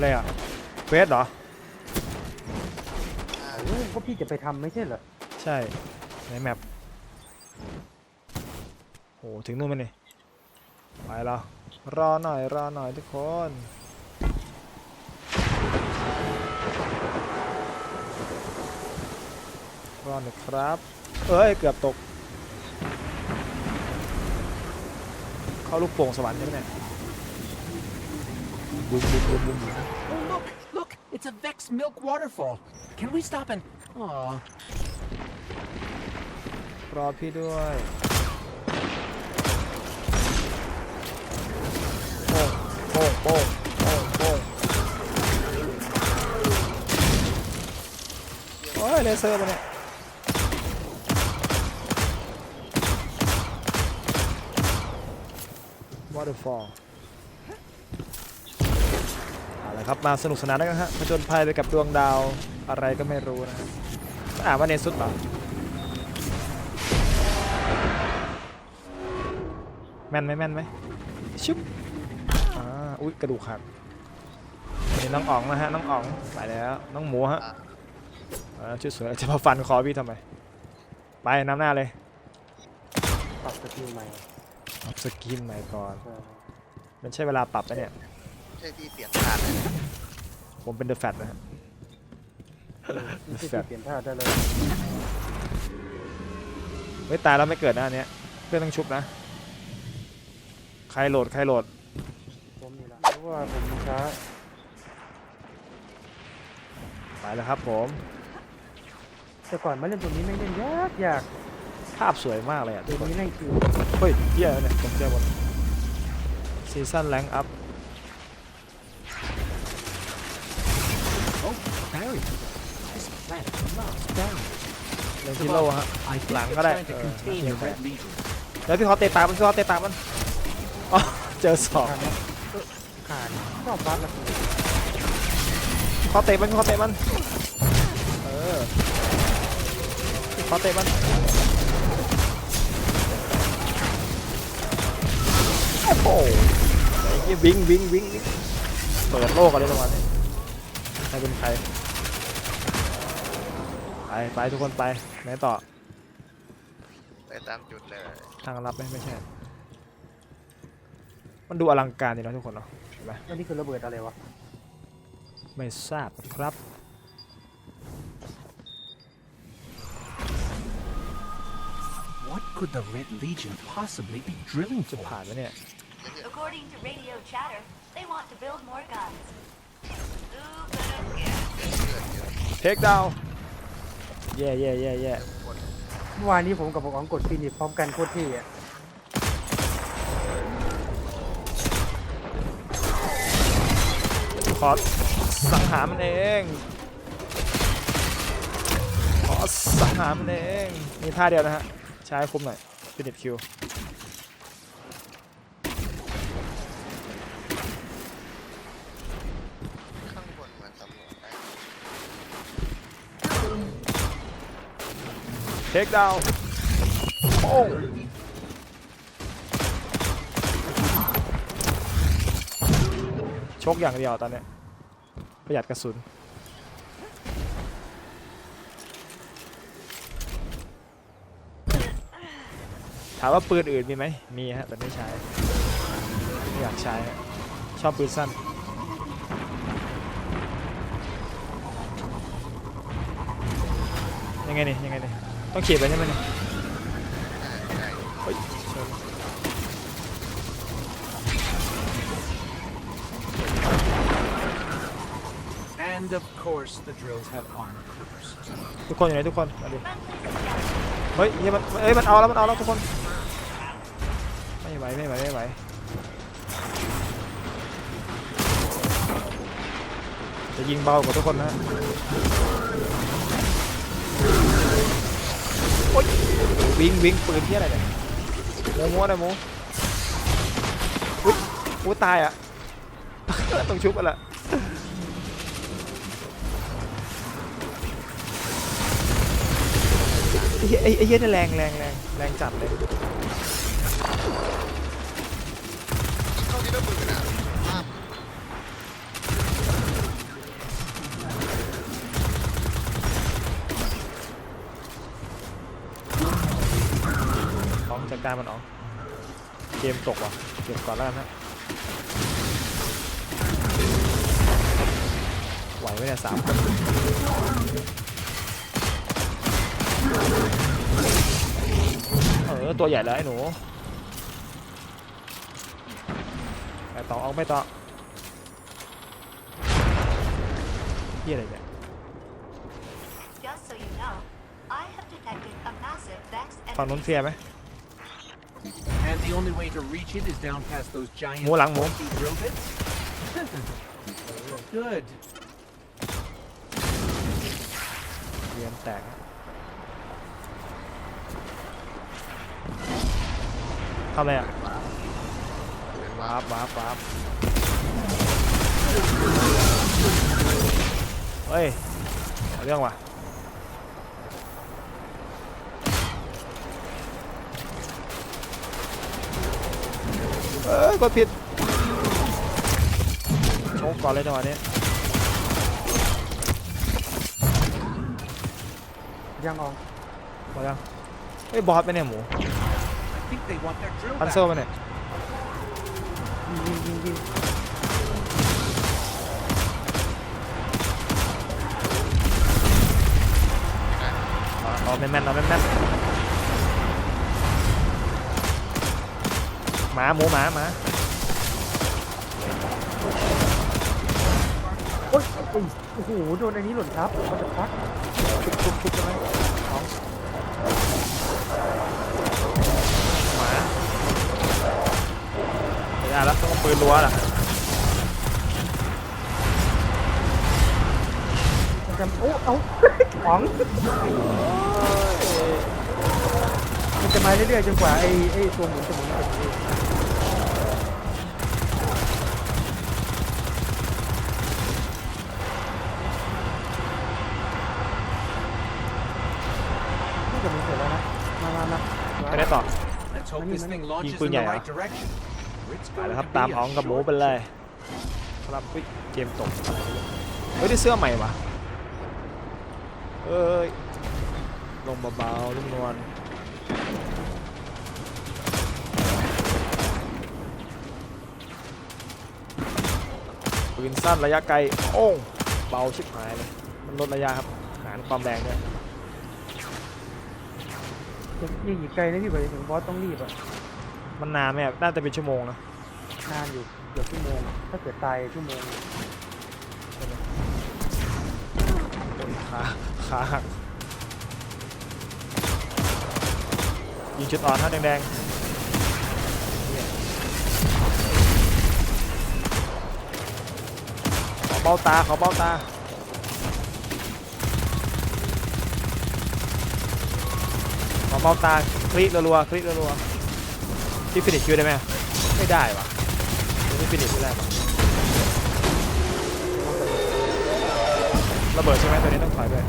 อะไรอะเควสเหรอโอ้ก็พี่จะไปทำไม่ใช่เหรอ ใช่ ในแมปโหถึงนู่นมันนี่ไปแล้วรอหน่อยรอหน่อยทุกคน รอหน่อยครับ เอ้ย เกือบตก เข้าลูกโป่งสวรรค์ใช่ไหมเนี่ย Oh, look, look, it's a Vex Milk waterfall. Can we stop and. Aw. รอพี่ด้วยโป้งโป้งโป้งโป้งโป้งโอ้ยเลเซอร์มาเนี่ย waterfall เอาล ครับมาสนุกสนานกันฮะผจญภัยไปกับดวงดาวอะไรก็ไม่รู้นะฮะอ่านว่าเนสุดเหรอแม่นไหมแม่นไหมชุบอ่าอุ้ยกระดูกหักนี่น้องอ๋องนะฮะน้องอ๋องไปแล้วน้องหมูฮะอ่าชื่อสวยจะมาฟันคอพี่ทำไมไปน้ำหน้าเลยปรับสกิลใหม่ปรับสกินใหม่ก่อนเออมันใช่เวลาปรับไหมเนี่ย ใช่ที่เปลี่ยนผ่านเลยผมเป็นเดอะแฟตนะฮะไม่ใช่ที่เปลี่ยนท่าได้เลยเฮ้ยตายแล้วไม่เกิดนะอันเนี้ยเพื่อนต้องชุบนะ ใครโหลดใครโหลด ผมนี่ละเพราะว่าผมช้าไปแล้วครับผม แต่ก่อนมาเล่นตัวนี้ไม่งเล่นยากยากภาพสวยมากเลยอะทุตักวคน นี้แม่งคิวเฮ้ยเหี้ยเนี่ยตกใจหมดซีซั่นแรงอัพ เล่นที่โลฮะ I think Lang they're có đây. trying to Ờ, contain nhiều the thế. Red Legion. แล้วพี่เขาเตะตามมันพี่เขาเตะตามมันอ๋อเจอสองขาดนะเออขาดชอบบัฟนะพี่เขาเตะมันพี่เขาเตะมันเออพี่เขาเตะมันโอ้โหไอ้เหี้ยวิ่งวิ่งวิ่งวิ่งเปิดโลกอะไรประมาณนี้ใครเป็นใคร ไปไปทุกคนไปไหนต่อไปตามจุดเลยทางลับไหมไม่ใช่ มันดูอลังการดีเนาะทุกคนเนาะเห็นไหมอันนี้คือระเบิดอะไรวะ ไม่ทราบครับ What could the Red Legion possibly be drilling จะ for? ผ่านไหมเนี่ย According to radio chatter, they want to build more guns. Super good. เทคดาว แย่แย่แย่แย่เมื่อวานนี้ผมกับบอกอ๋องกดฟินิชพร้อมกันโคตรเท่อะขอสังหารมันเอง ขอสังหารมันเอง มีท่าเดียวนะฮะ ใช้ให้คุ้มหน่อยฟินิชคิว ข้างบนเหมือนสำรวจได้ เทคดาวโอ้ชกอย่างเดียวตอนเนี้ยประหยัดกระสุนถามว่าปืนอื่นมีไหมมีฮะแต่ไม่ใช้ไม่อยากใช้ชอบปืนสั้นยังไงนี่ยังไงนี่ ต้องขี่ไปใช่ไหมนี่ได้ได้เฮ้ยชน And of course, the drills have armor cores. ทุกคนอยู่ไหนทุกคนมาดิเฮ้ยเฮ้ยมันเอ้ยมันเอาแล้วมันเอาแล้วทุกคน ไม่ไหวไม่ไหวไม่ไหวจะยิงเบากว่าทุกคนนะ โอ๊ยวิ่งวิ่งปืนที่อะไรเนี่ยโมโม่นะโมอุ้ยอุ้ยตายอะ ต้องชุบกันละไอ้เหี้ยไอ้ไอ้เหี้ยนี่แรงแรงแรงแรงจัดเลยเข้าที่ระเบิดอะ ดการมันออกเกมตกว่ะเก็บก่อนแล้วกันนะไหวไหมเนี่ยสามคนเออตัวใหญ่แล้วไอ้หนูไปต่อเอาไปต่อเฮียอะไรเนี่ย Just so you know, I have detected a massive Vex ฝั่งนู้น enemy เฟียร์ไหม And the only way to reach it is down past those giant หมูหลังหมู bulky drill bits? Good. เรียนแตกทำอะไรอ่ะ เป็นว่า วาร์ปวาร์ปวาร์ปเฮ้ยเอาเรื่องว่ะ เอ้ยกดผิดโชกก่อนเลยจังหวะนี้ยังออกหมดยังเฮ้ยบอสไปเนี่ยหมู I think they want their drill พัน back. เซลไปเนี่ยยิงยิงยิงยิงเอาเอาแม่นๆเอาแม่นๆ มาหมูหมาหมาโอ๊ยเอ้ยโอ้โหโดนอันนี้หล่นทับเขาจะพักชุบชุบชุบใช่ไหมท้องหมาไม่ได้แล้วต้องเอาปืนรั้วล่ะมันจะโอ้เอ้าของ มันจะมาเรื่อยๆจนกว่าไอ้ไอ้ตัวหมุนจะหมุนจะหมุนเองน่าจะหมุนเสร็จแล้วนะ มามามาไปได้ต่อ Let's hope this thing launches ยิงปืน in ใหญ่ the เหรอ right direction. It's ไปแล้ว going ครับ to ตาม be อ๋อง a กับหมู short ไปเลยครับอุ๊ยเกมตกเฮ้ยได้เสื้อใหม่วะเอ้ยลงเบาๆนุ่มนวลปืนสั้นระยะไกลโอ้งเบาชิบหายเลยมันลดระยะครับหารความแรงด้วย ยิงอีกไกลนะพี่ไปถึงบอสต้องรีบอะมันนานไหมอะน่าจะเป็นชั่วโมงนะนานอยู่เกือบชั่วโมง ถ้าเกิดตายชั่วโมงโอ้ยขาขาหักยิงจุดอ่อนฮะแดงๆขอเบ้าตาขอเบ้าตา ขอ เบ้าตาคลิกรัวๆคลิกรัวๆที่ฟินิชคิวได้ไหมไม่ได้วะไม่ฟินิชไม่ได้ปะระเบิดใช่ไหมตัวนี้ต้องถอยด้วย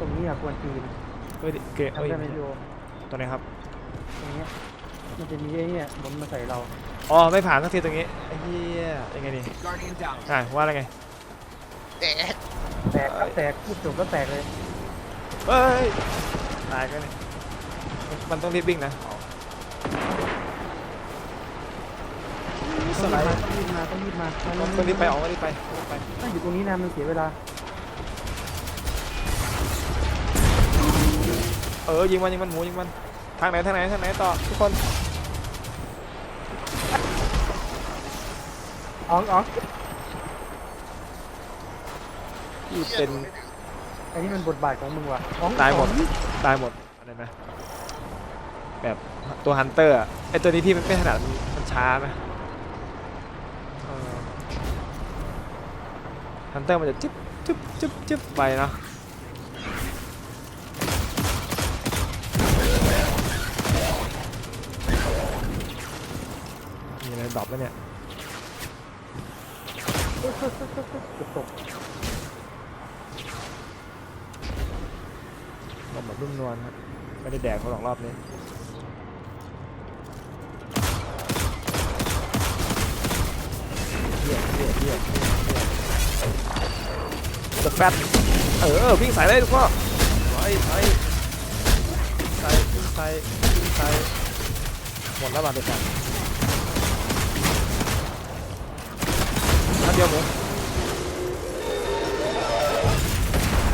ตรงนี้อะควรตีนเฮ้ยเกะทำเฮ้ยได้ไหมพี่โอตัวนี้ครับตรงเนี้ยมันจะมีไอ้เนี่ยหมุนมาใส่เราอ๋อไม่ผ่านสักทีตรงนี้ไอ้เหี้ยยังไงดี Guardian down. อะว่าอะไรไงแตกแตกครับแตกพูดจบก็แตกเลยเฮ้ยตายก็เนี่ย มันต้องรีบวิ่งนะอ๋อต้องสไลด์รีบมาต้องรีบมาต้องรีบมาต้องรีบไปออกต้องรีบไปต้องรีบไปถ้าอยู่ตรงนี้นะมันเสียเวลา เออยิงมันยิงมันหมูยิงมันทางไหนทางไหนทางไหนต่อทุกคนอ๋องอ๋องที่เป็นอันนี้มันบทบาทของมึงว่ะอ๋องตายหมดอ๋องตายหมดอะไรนะ แบบตัวฮันเตอร์ไอตัวนี้พี่ไม่ถนัดมันช้าไหมฮันเตอร์มันจะจิ๊บจิ๊บจิ๊บจิ๊บไปเนาะมีอะไรดรอปแล้วเนี่ยเกือบตกลงแบบรุ่มนวลครับไม่ได้แดกเขาหรอกรอบนี้ เหี้ยเหี้ยเหี้ยเหี้ยเหี้ย The Fat เออวิ่งใส่ได้ทุกข้อใส่ใส่ใส่ใส่ใส่มดแล้วบาดเจ็บกันนัดเดียวหมู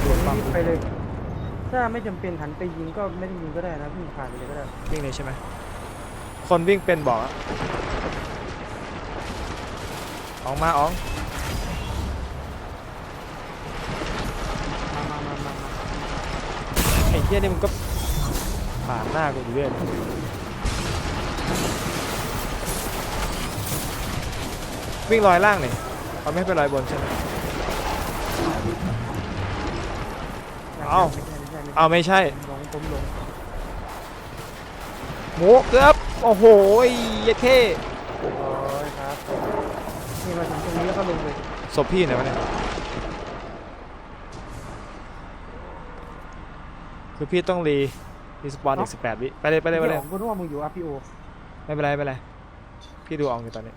โดนปั๊มไปเลย ถ้าไม่จำเป็นหันไปยิงก็ไม่ได้ยิงก็ได้นะวิ่งผ่านไปเลยก็ได้ วิ่งเลยใช่ไหมคนวิ่งเป็นบอกอะ ออกมาอ๋องมามามามามาไอ้เหี้ยนี่มันก็ผ่านหน้ากูอยู่เรื่อยวิ่งลอยล่างนี่เขาไม่ให้ไปลอยบนใช่ไหมเอ้าไม่ใช่ไม่ใช่ไม่ใช่เอาไม่ใช่ลงผมลงหมูเกือบโอ้โหเยัดเข้ โอ้ยครับนี่มาถึงตรงนี้แล้วก็ลงเลย ศพพี่ไหนวะเนี่ยคือพี่ต้องรีรีสปอนอีก18วิไปเลยไปเลยไปเลยกูนึกว่ามึงอยู่ RPO ไม่เป็นไรไม่เป็นไรพี่ดูอองอยู่ตอนนี้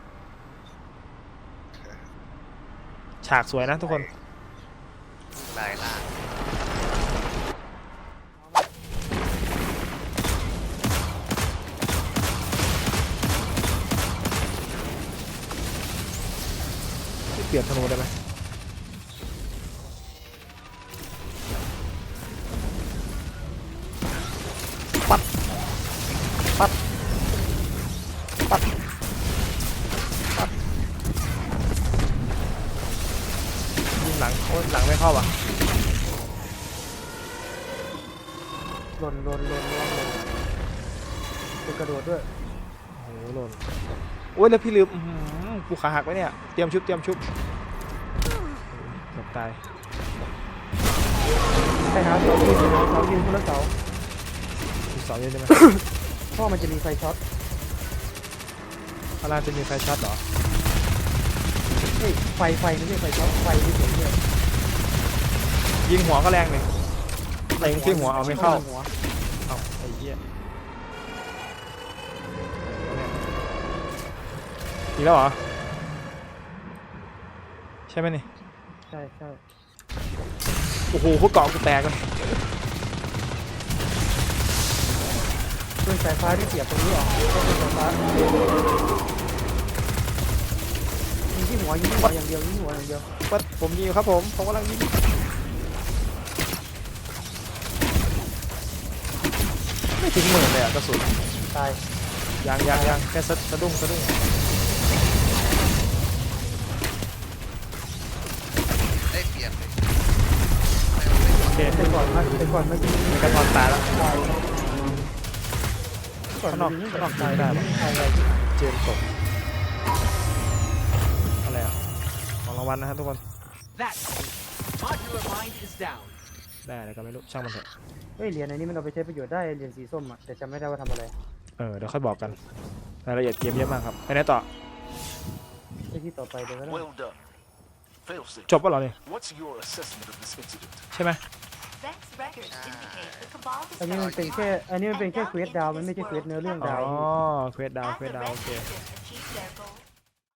ฉากสวยนะทุกคน ลายล่าง พี่เปลี่ยนธนูได้ไหมปัด ปัด ปัด ปัดยิงหลังโอ้หลังไม่เข้าว่ะหล่นหล่นหล่นหล่นหล่นไปกระโดดด้วยโอ้โหหล่นโอ้ยแล้วพี่ลืมกูขาหักไว้เนี่ย เตรียมชุบ เตรียมชุบ ตายไปหาเสายืนไปหาเสายืนคนละเสาอีกสองยืนใช่ไหมเพราะมันจะมีไฟช็อตข้างล่างจะมีไฟช็อตเหรอ เฮ้ยไฟไฟไม่ใช่ไฟช็อตไฟที่เฉยเนี่ยยิงหัวก็แรงเลยเล็งที่หัวเอาไม่เข้า หัวเอาไอ้เหี้ยอีกแล้วเหรอ ใช่ไหมนี่ ใช่ใช่โอ้โหเขาเกาะกูแตกเลยปืนสายฟ้าที่เสียบตรงนี้ออกก็เป็นสายฟ้ายิงที่หัวยิงที่หัวอย่างเดียวยิงที่หัวอย่างเดียวว่าผมยิงอยู่ครับผมผมกำลังยิงไม่ถึงหมื่นเลยอะกระสุนตายยังยังยังแค่สะสะดุ้งสะดุ้ง ลี่ยนเลยไม่เอาเลยโอเคแต่ก่อนมาแต่ก่อนมายิงมีกระทอนตายแล้วตายก่อนข้างนอกมายิงข้างนอกตายได้ปะตายเลยเจมส์ตกอะไรอะของรางวัลนะฮะทุกคน That modular mine is down. ได้อะไรก็ไม่รู้ช่างมันเถอะเฮ้ยเหรียญอันนี้มันเอาไปใช้ประโยชน์ได้เหรียญสีส้มอะแต่จำไม่ได้ว่าทำอะไรเออเดี๋ยวค่อยบอกกันรายละเอียดเกมเยอะมากครับไปไหนต่อ ไอ้ที่ต่อไปเดี๋ยวก็ได้ Well done. Failsafe, จบปะเหรอเนี่ย what's your assessment of this incident? ใช่ไหม Vex records indicate the Cabal อันนี้มันเป็นแค่ อันนี้มันเป็นแค่เควสดาว มันไม่ใช่เควสเนื้อเรื่องอ๋อดาว เควสดาว As เควส the ดาว Red โอเค Sisters achieve their goal,